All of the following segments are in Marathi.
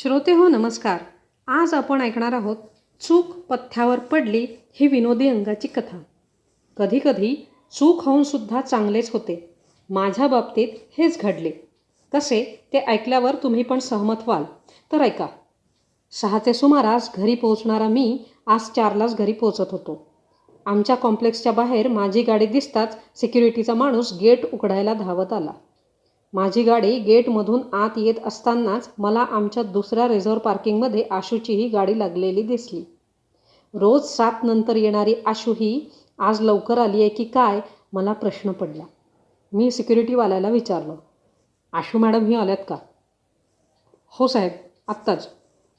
श्रोते हो नमस्कार. आज आपण ऐकणार आहोत चूक पथ्यावर पडली ही विनोदी अंगाची कथा. कधीकधी चूक होऊनसुद्धा चांगलेच होते. माझ्या बाबतीत हेच घडले. कसे ते ऐकल्यावर तुम्ही पण सहमत व्हाल. तर ऐका. सहाचे सुमारास घरी पोहोचणारा मी आज चारलाच घरी पोहोचत होतो. आमच्या कॉम्प्लेक्सच्या बाहेर माझी गाडी दिसताच सिक्युरिटीचा माणूस गेट उघडायला धावत आला. माझी गाडी गेटमधून आत येत असतानाच मला आमच्या दुसऱ्या रिझर्व पार्किंगमध्ये आशूचीही गाडी लागलेली दिसली. रोज सात नंतर येणारी आशू ही आज लवकर आली आहे की काय मला प्रश्न पडला. मी सिक्युरिटीवाल्याला विचारलं आशू मॅडम ही आल्यात का? हो साहेब आत्ताच.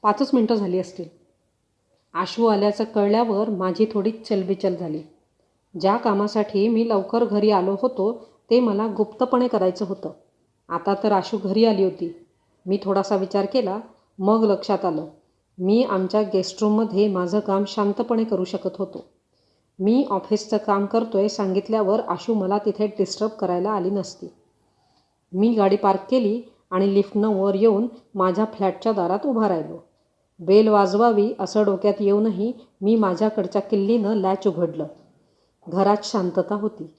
पाचच मिनटं झाली असतील. आशू आल्याचं कळल्यावर माझी थोडी चलबिचल झाली. ज्या कामासाठी मी लवकर घरी आलो होतो ते मला गुप्तपणे करायचं होतं. आता तर आशू घरी आली होती. मी थोडासा विचार केला मग लक्षात आलं. मी आमच्या गेस्टरूममध्ये माझं काम शांतपणे करू शकत होतो. मी ऑफिसचं काम करतोय सांगितल्यावर आशू मला तिथे डिस्टर्ब करायला आली नसती. मी गाडी पार्क केली आणि लिफ्टनं वर येऊन माझ्या फ्लॅटच्या दारात उभा राहिलो. बेल वाजवावी असं डोक्यात येऊनही मी माझ्याकडच्या किल्लीनं लॅच उघडलं. घरात शांतता होती.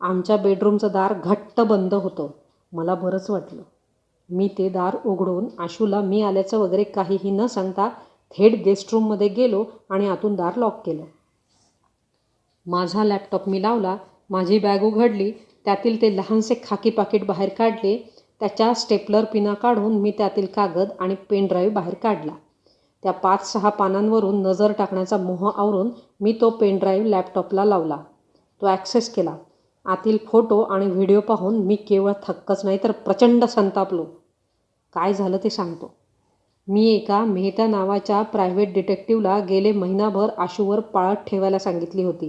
आमच्या बेडरूमचं दार घट्ट बंद होतं. मला बरंच वाटलं. मी ते दार उघडून आशूला मी आल्याचं वगैरे काहीही न सांगता थेट गेस्टरूममध्ये गेलो आणि आतून दार लॉक केलं. माझा लॅपटॉप मी लावला माझी बॅग उघडली त्यातील ते लहानसे खाकी पाकिट बाहेर काढले त्याच्या स्टेपलर पिना काढून मी त्यातील कागद आणि पेन ड्राईव्ह बाहेर काढला. त्या पाच सहा पानांवरून नजर टाकण्याचा मोह आवरून मी तो पेन ड्राईव्ह लॅपटॉपला लावला. तो ॲक्सेस केला. आतील फोटो आणि व्हिडिओ पाहून मी केवळ थक्कच नाही तर प्रचंड संतापलो काय झालं ते सांगतो. मी एका मेहता नावाच्या प्रायव्हेट डिटेक्टिव्हला गेले महिनाभर आशूवर पाळत ठेवायला सांगितली होती.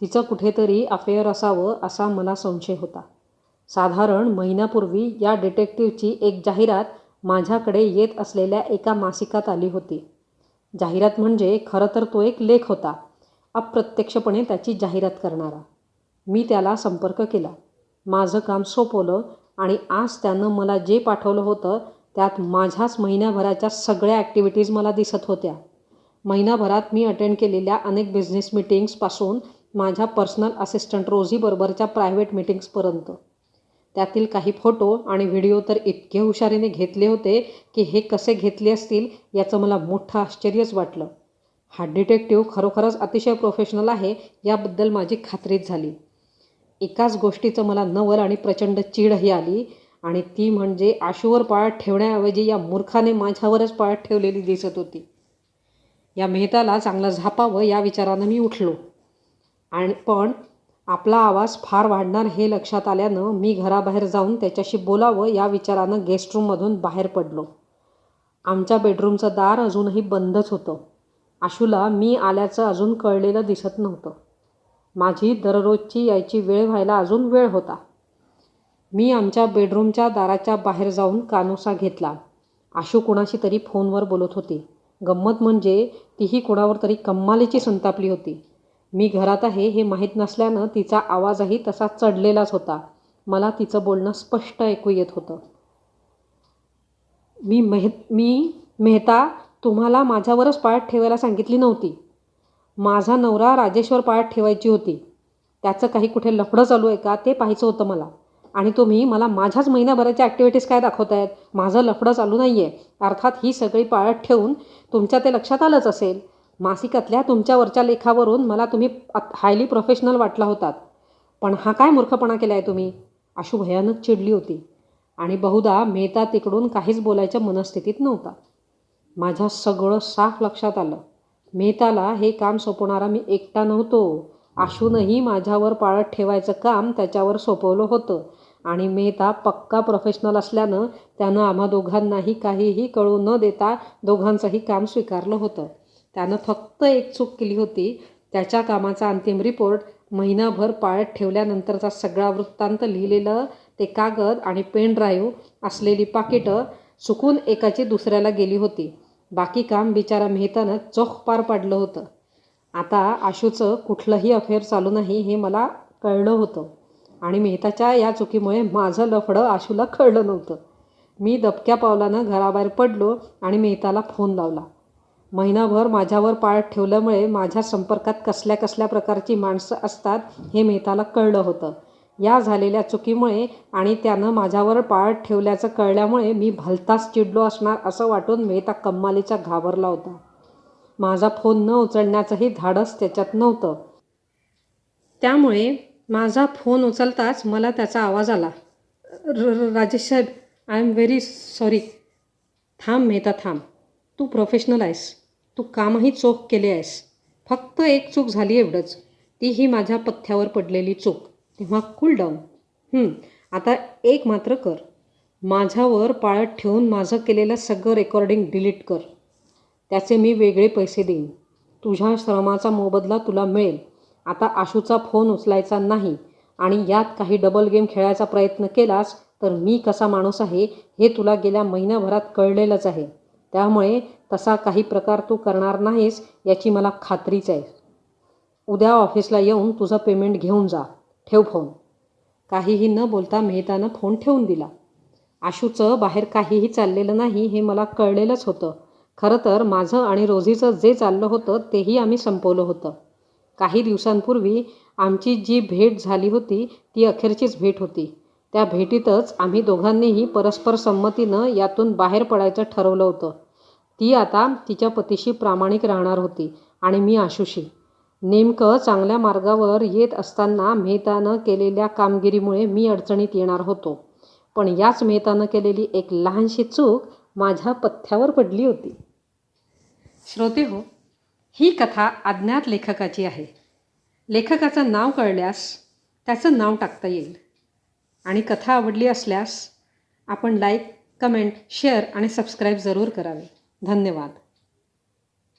तिचं कुठेतरी अफेअर असावं असा मला संशय होता. साधारण महिन्यापूर्वी या डिटेक्टिव्हची एक जाहिरात माझ्याकडे येत असलेल्या एका मासिकात आली होती. जाहिरात म्हणजे खरं तर तो एक लेख होता अप्रत्यक्षपणे त्याची जाहिरात करणारा. मी त्याला संपर्क केला. माझं काम सोपवलं आणि आज त्यानं मला जे पाठवलं होतं त्यात माझ्याच महिन्याभराच्या सगळ्या ॲक्टिव्हिटीज मला दिसत होत्या. महिनाभरात मी अटेंड केलेल्या अनेक बिझनेस मिटिंग्सपासून माझ्या पर्सनल असिस्टंट रोझीबरोबरच्या प्रायव्हेट मिटिंग्सपर्यंत त्यातील काही फोटो आणि व्हिडिओ तर इतके हुशारीने घेतले होते की हे कसे घेतले असतील याचं मला मोठं आश्चर्यच वाटलं. हा डिटेक्टिव्ह खरोखरच अतिशय प्रोफेशनल आहे याबद्दल माझी खात्रीच झाली. एकाच गोष्टीचं मला नवल आणि प्रचंड चीडही आली आणि ती म्हणजे आशूवर पाळत ठेवण्याऐवजी या मूर्खाने माझ्यावरच पाळत ठेवलेली दिसत होती. या मेहताला चांगलं झापावं या विचारानं मी उठलो. आणि पण आपला आवाज फार वाढणार हे लक्षात आल्यानं मी घराबाहेर जाऊन त्याच्याशी बोलावं या विचारानं गेस्टरूममधून बाहेर पडलो. आमच्या बेडरूमचं दार अजूनही बंदच होतं. आशूला मी आल्याचं अजून कळलेलं दिसत नव्हतं. माझी दररोजची यायची वेळ व्हायला अजून वेळ होता. मी आमच्या बेडरूमच्या दाराच्या बाहेर जाऊन कानोसा घेतला. आशू कुणाशी तरी फोनवर बोलत होती. गंमत म्हणजे तीही कुणावर तरी कम्मालीची संतापली होती. मी घरात आहे हे माहीत नसल्यानं तिचा आवाजही तसा चढलेलाच होता. मला तिचं बोलणं स्पष्ट ऐकू येत होतं. मी मेह मी मेहता तुम्हाला माझ्यावरच पाळत ठेवायला सांगितली नव्हती. माझा नवरा राजेश्वर पाळत ठेवायची होती. त्याचं काही कुठे लफडं चालू आहे का ते पाहायचं होतं मला. आणि तुम्ही मला माझ्याच महिन्याभराच्या ॲक्टिव्हिटीज काय दाखवत आहेत माझं लफडं चालू नाही आहे अर्थात ही सगळी पाळत ठेवून तुमच्या ते लक्षात आलंच असेल. मासिकातल्या तुमच्यावरच्या लेखावरून मला तुम्ही हायली प्रोफेशनल वाटला होतात. पण हा काय मूर्खपणा केला आहे तुम्ही? अशू भयानक चिडली होती. आणि बहुधा मेहता तिकडून काहीच बोलायच्या मनस्थितीत नव्हता. माझ्या सगळं साफ लक्षात आलं. मेहताला हे काम सोपवणारा मी एकटा नव्हतो. आशूनही माझ्यावर पाळत ठेवायचं काम त्याच्यावर सोपवलं होतं. आणि मेहता पक्का प्रोफेशनल असल्यानं त्यानं आम्हा दोघांनाही काहीही कळू न देता दोघांचंही काम स्वीकारलं होतं. त्यानं फक्त एक चूक केली होती. त्याच्या कामाचा अंतिम रिपोर्ट महिनाभर पाळत ठेवल्यानंतरचा सगळा वृत्तांत लिहिलेलं ते कागद आणि पेन ड्राईव्ह असलेली पाकिटं चुकून एकाची दुसऱ्याला गेली होती. बाकी काम बिचारा मेहतानं चोख पार पाडलं होतं. आता आशूचं कुठलंही अफेअर चालू नाही हे मला कळलं होतं. आणि मेहताच्या या चुकीमुळे माझं लफडं आशूला कळलं नव्हतं. मी दबक्या पावलानं घराबाहेर पडलो आणि मेहताला फोन लावला. महिनाभर माझ्यावर पाळत ठेवल्यामुळे माझ्या संपर्कात कसल्या कसल्या प्रकारची माणसं असतात हे मेहताला कळलं होतं. या झालेल्या चुकीमुळे आणि त्यानं माझ्यावर पाळत ठेवल्याचं कळल्यामुळे मी भलताच चिडलो असणार असं वाटून मेहता कम्मालीचा घाबरला होता. माझा फोन न उचलण्याचंही धाडस त्याच्यात नव्हतं. त्यामुळे माझा फोन उचलताच मला त्याचा आवाज आला. र Rajesh saheb I am very sorry थांब मेहता थांब. तू प्रोफेशनल आहेस. तू कामही चोख केले आहेस. फक्त एक चूक झाली एवढंच. ती ही माझ्या पथ्यावर पडलेली चूक. तेव्हा कूल डाऊन आता एक मात्र कर. माझ्यावर पाळत ठेवून माझं केलेलं सगळं रेकॉर्डिंग डिलीट कर. त्याचे मी वेगळे पैसे देईन. तुझ्या श्रमाचा मोबदला तुला मिळेल. आता आशूचा फोन उचलायचा नाही आणि यात काही डबल गेम खेळायचा प्रयत्न केलास तर मी कसा माणूस आहे हे तुला गेल्या महिन्याभरात कळलेलंच आहे. त्यामुळे तसा काही प्रकार तू करणार नाहीस याची मला खात्रीच आहे. उद्या ऑफिसला येऊन तुझं पेमेंट घेऊन जा. ठेव फोन. काहीही न बोलता मेहतानं फोन ठेवून दिला. आशूचं बाहेर काहीही चाललेलं नाही हे मला कळलेलंच होतं. खरं तर माझं आणि रोजीचं जे चाललं होतं तेही आम्ही संपवलं होतं. काही दिवसांपूर्वी आमची जी भेट झाली होती ती अखेरचीच भेट होती. त्या भेटीतच आम्ही दोघांनीही परस्पर संमतीनं यातून बाहेर पडायचं ठरवलं होतं. ती आता तिच्या पतीशी प्रामाणिक राहणार होती आणि मी आशुशी. नेमकं चांगल्या मार्गावर येत असताना मेहतानं केलेल्या कामगिरीमुळे मी अडचणीत येणार होतो. पण याच मेहतानं केलेली एक लहानशी चूक माझ्या पथ्यावर पडली होती. श्रोते हो ही कथा अज्ञात लेखकाची आहे. लेखकाचं नाव कळल्यास त्याचं नाव टाकता येईल. आणि कथा आवडली असल्यास आपण लाईक कमेंट शेअर आणि सबस्क्राईब जरूर करावे. धन्यवाद.